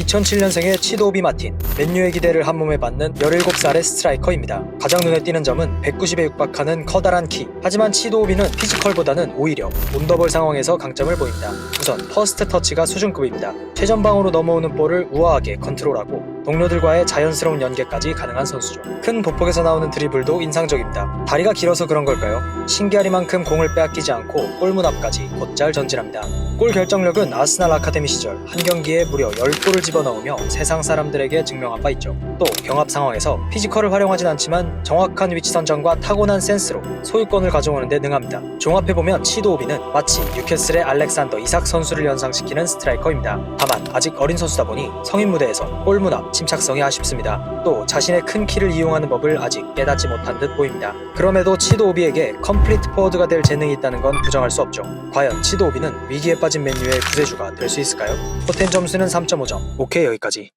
2007년생의 치도비 마틴, 맨유의 기대를 한 몸에 받는 17살의 스트라이커입니다. 가장 눈에 띄는 점은 190에 육박하는 커다란 키. 하지만 치도비는 피지컬보다는 오히려 온더볼 상황에서 강점을 보입니다. 우선 퍼스트 터치가 수준급입니다. 최전방으로 넘어오는 볼을 우아하게 컨트롤하고 동료들과의 자연스러운 연계까지 가능한 선수죠. 큰 보폭에서 나오는 드리블도 인상적입니다. 다리가 길어서 그런 걸까요? 신기하리만큼 공을 빼앗기지 않고 골문 앞까지 곧잘 전진합니다. 골 결정력은 아스날 아카데미 시절 한 경기에 무려 10골을 집어넣으며 세상 사람들에게 증명한 바 있죠. 또 경합 상황에서 피지컬을 활용하진 않지만 정확한 위치 선정과 타고난 센스로 소유권을 가져오는 데 능합니다. 종합해보면 치도오비는 마치 뉴캐슬의 알렉산더 이삭 선수를 연상시키는 스트라이커입니다. 다만 아직 어린 선수다 보니 성인 무대에서 골문 앞 침착성이 아쉽습니다. 또 자신의 큰 키를 이용하는 법을 아직 깨닫지 못한 듯 보입니다. 그럼에도 치도 오비에게 컴플리트 포워드가 될 재능이 있다는 건 부정할 수 없죠. 과연 치도 오비는 위기에 빠진 맨유의 구세주가 될 수 있을까요? 포텐 점수는 3.5점. 오케이 여기까지.